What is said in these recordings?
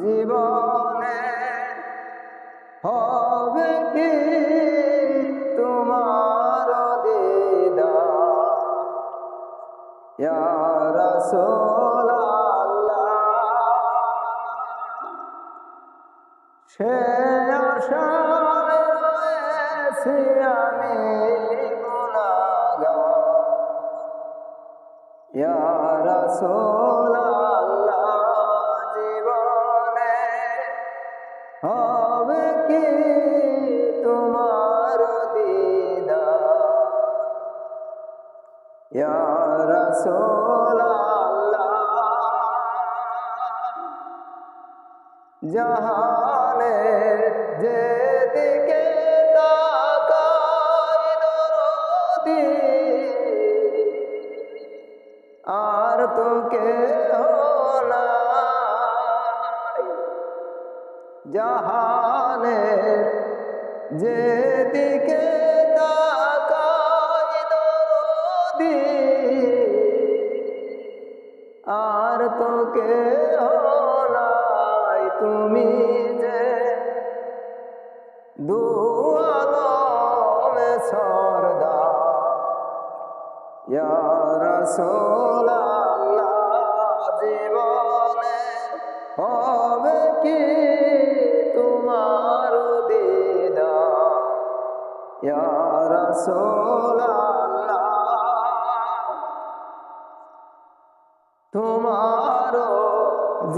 জীবনে হবে কি তোমার রাসূলাল্লাহ সে আমি। রাসূলাল্লাহ জীবনে হবে কি তোমার ইয়া রাসূলাল্লাহ জাহানে যেদিকে আর তো কেহ নাই জাহানে যেদিকে তাকাই দরদি, আর তো কেহ নাই তুমি যে দুয়ালমে জীবনে হবে কি তোমার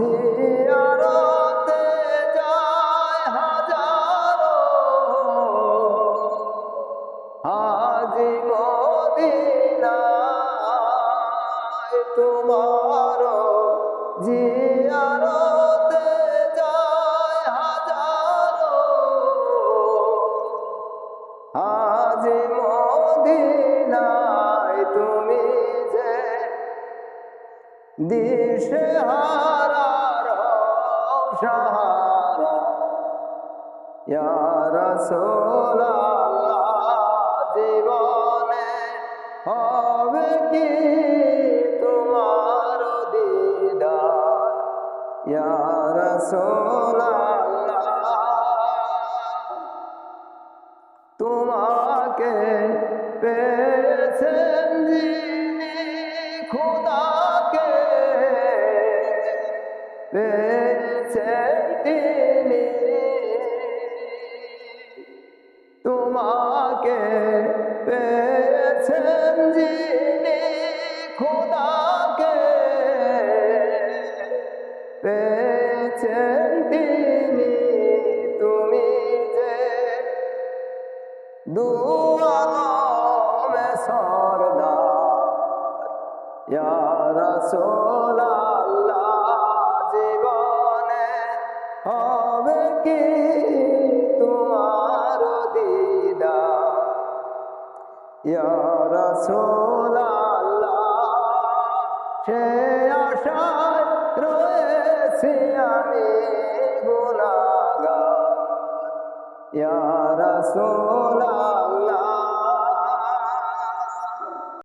জিয়ারতে দিশে হারার সাহারা ইয়া রাসূলাল্লাহ, জীবনে হবে কি তোমার দিদার? ইয়া রাসূলাল্লাহ, তোমাকে পেয়েছেন যিনি পেয়েছেন তিনি। তোমাকে পেয়েছেন যিনি খুদাকে। পেয়েছেন তিনি তুমি যে দুয়ালমে সরদার। ইয়া রাসূলাল্লাহ। হবে তোমার দিদা সে আশায় রয়েছি আমি গোলাগা ইয়ারা রাসূল